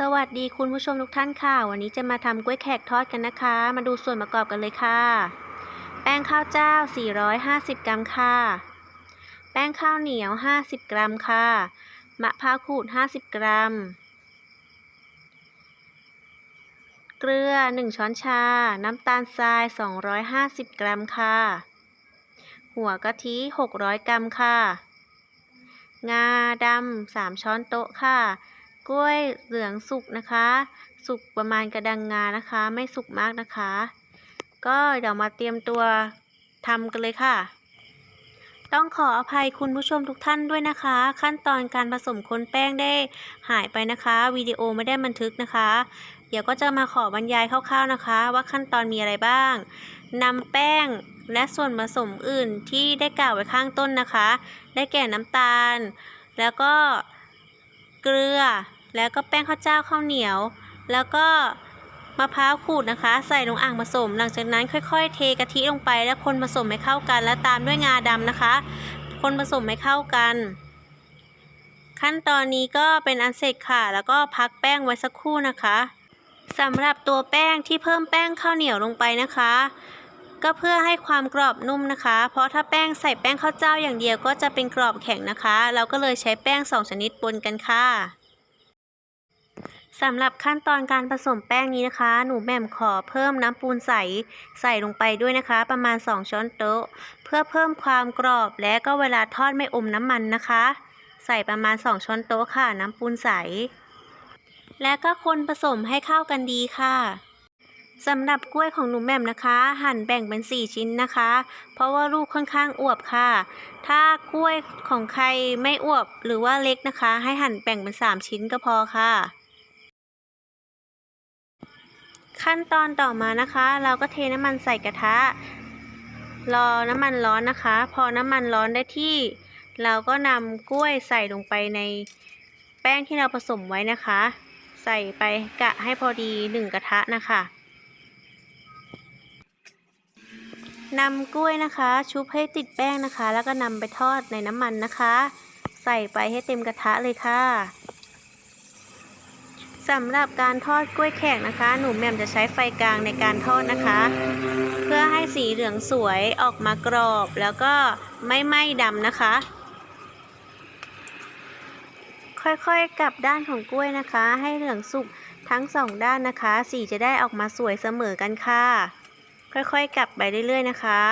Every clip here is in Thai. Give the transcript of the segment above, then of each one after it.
สวัสดีคุณผู้ชมทุกท่านค่ะ วันนี้จะมาทำกล้วยแขกทอดกันนะคะ มาดูส่วนประกอบกันเลยค่ะ แป้งข้าวเจ้า 450 กรัมค่ะ แป้งข้าวเหนียว 50 กรัมค่ะ มะพร้าวขูด 50 กรัม เกลือ 1 ช้อนชา น้ำตาลทราย 250 กรัมค่ะ หัวกะทิ 600 กรัมค่ะ งาดำ 3 ช้อนโต๊ะค่ะ กล้วยเหลืองสุกนะคะ สุกประมาณกระดังงานะคะ ไม่สุกมากนะคะ ก็เดี๋ยวมาเตรียมตัวทำกันเลยค่ะต้องขออภัยคุณผู้ชมทุกท่านด้วยนะคะ ขั้นตอนการผสมคนแป้งได้หายไปนะคะวิดีโอไม่ได้บันทึกนะคะ เดี๋ยวก็จะมาขอบรรยายคร่าวๆนะคะ ว่าขั้นตอนมีอะไรบ้างนำแป้งและส่วนผสมอื่นที่ได้กล่าวไว้ข้างต้นนะคะ ได้แก่น้ำตาล แล้วก็เกลือ แล้วก็แป้งข้าวเจ้าข้าวเหนียว แล้วก็มะพร้าวขูดนะคะ ใส่ลงอ่างผสม หลังจากนั้นค่อยๆ เทกะทิลงไป แล้วคนผสมให้เข้ากัน แล้วตามด้วยงาดำนะคะ คนผสมให้เข้ากัน ขั้นตอนนี้ก็เป็นอันเสร็จค่ะ แล้วก็พักแป้งไว้สักครู่นะคะสำหรับตัวแป้งที่เพิ่มแป้งข้าวเหนียวลงไปนะคะ ก็เพื่อให้ความกรอบนุ่มนะคะ เพราะถ้าแป้งใส่แป้งข้าวเจ้าอย่างเดียวก็จะเป็นกรอบแข็งนะคะ เราก็เลยใช้แป้ง 2 ชนิดปนกันค่ะ สำหรับขั้นตอนการผสมแป้งนี้นะคะ หนูแหม่มขอเพิ่มน้ำปูนใสใส่ลงไปด้วยนะคะ ประมาณ 2 ช้อนโต๊ะ เพื่อเพิ่มความกรอบและก็เวลาทอดไม่อมน้ำมันนะคะ ใส่ประมาณ 2 ช้อนโต๊ะค่ะ น้ำปูนใส และก็คนผสมให้เข้ากันดีค่ะสำหรับกล้วยของหนูแหม่มนะคะ หั่นแบ่งเป็น 4 ชิ้นนะคะ เพราะว่าลูกค่อนข้างอวบค่ะ ถ้ากล้วยของใครไม่อวบหรือว่าเล็กนะคะ ให้หั่นแบ่งเป็น 3 ชิ้นก็พอค่ะ ขั้นตอนต่อมานะคะ เราก็เทน้ำมันใส่กระทะ รอน้ำมันร้อนนะคะ พอน้ำมันร้อนได้ที่ เราก็นำกล้วยใส่ลงไปในแป้งที่เราผสมไว้นะคะ ใส่ไปกะให้พอดีหนึ่งกระทะนะคะนำกล้วยนะคะ ชุบให้ติดแป้งนะคะ แล้วก็นำไปทอดในน้ำมันนะคะ ใส่ไปให้เต็มกระทะเลยค่ะ สำหรับการทอดกล้วยแขกนะคะ หนูแม่มจะใช้ไฟกลางในการทอดนะคะ เพื่อให้สีเหลืองสวยออกมากรอบ แล้วก็ไม่ไหม้ดำนะคะ ค่อยๆกลับด้านของกล้วยนะคะ ให้เหลืองสุกทั้งสองด้านนะคะ สีจะได้ออกมาสวยเสมอกันค่ะ ค่อยๆกลับไปเรื่อยๆนะคะ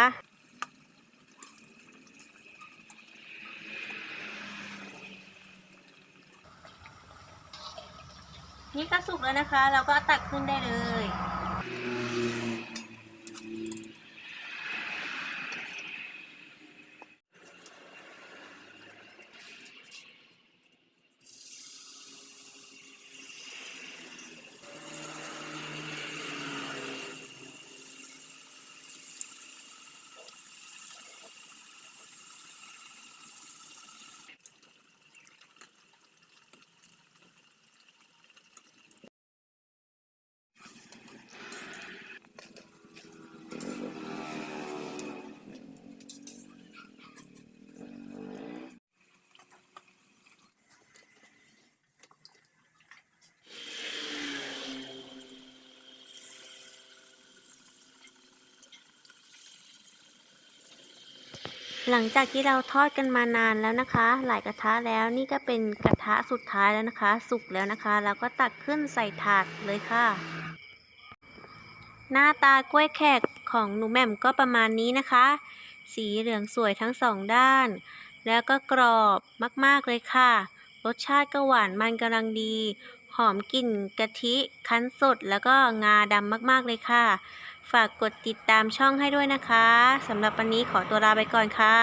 นี่ก็สุกแล้วนะคะ เราก็ตักขึ้นได้เลย หลังจากที่เราทอดกันมานานแล้วนะคะ หลายกระทะแล้วนี่ก็เป็นกระทะสุดท้ายแล้วนะคะ สุกแล้วนะคะแล้วก็ตักขึ้นใส่ถาดเลยค่ะ หน้าตากล้วยแขกของหนูแหม่มก็ประมาณนี้นะคะ สีเหลืองสวยทั้งสองด้าน แล้วก็กรอบมากๆเลยค่ะ รสชาติก็หวานมันกำลังดี หอมกลิ่นกะทิ คั้นสดแล้วก็งาดำมากๆเลยค่ะ ฝากกดติดตามช่องให้ด้วยนะคะสำหรับวันนี้ขอตัวลาไปก่อนค่ะ